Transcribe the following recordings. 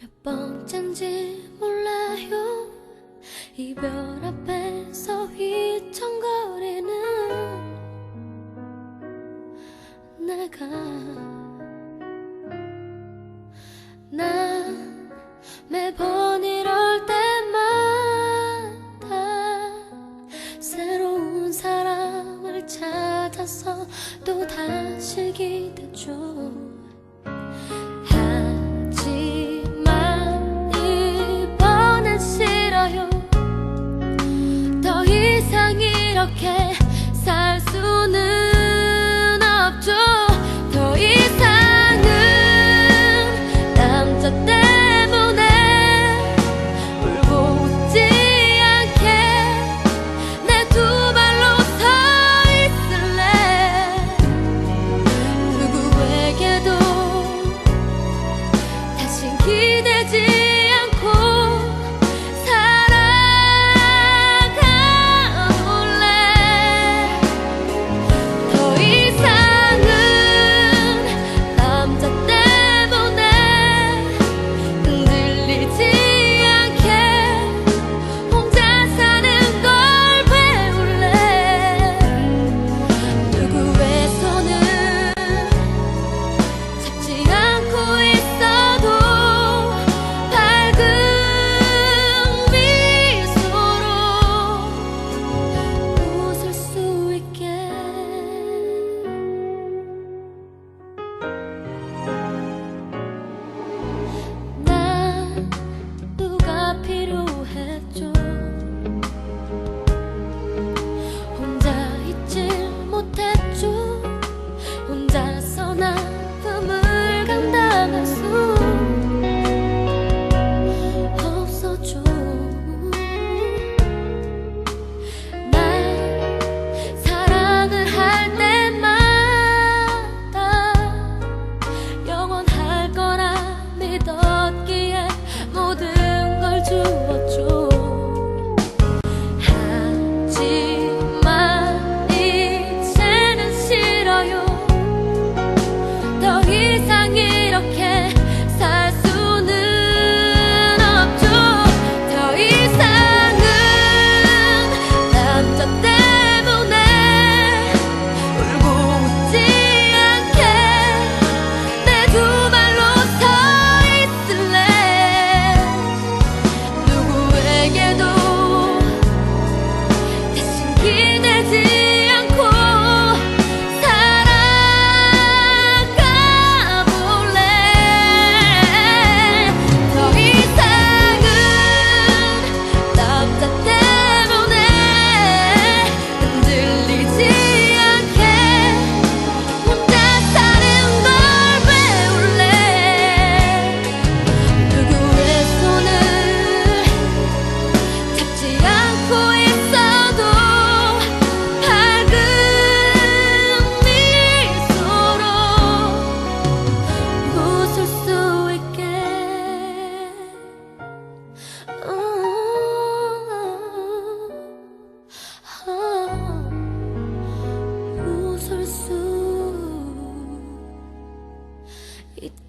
몇 번째인지 몰라요. 이별 앞에서 휘청거리는 내가. 난 매번 이럴 때마다 새로운 사람을 찾아서 또 다시 기대죠. okay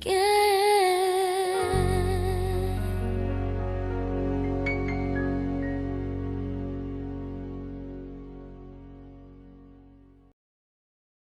again.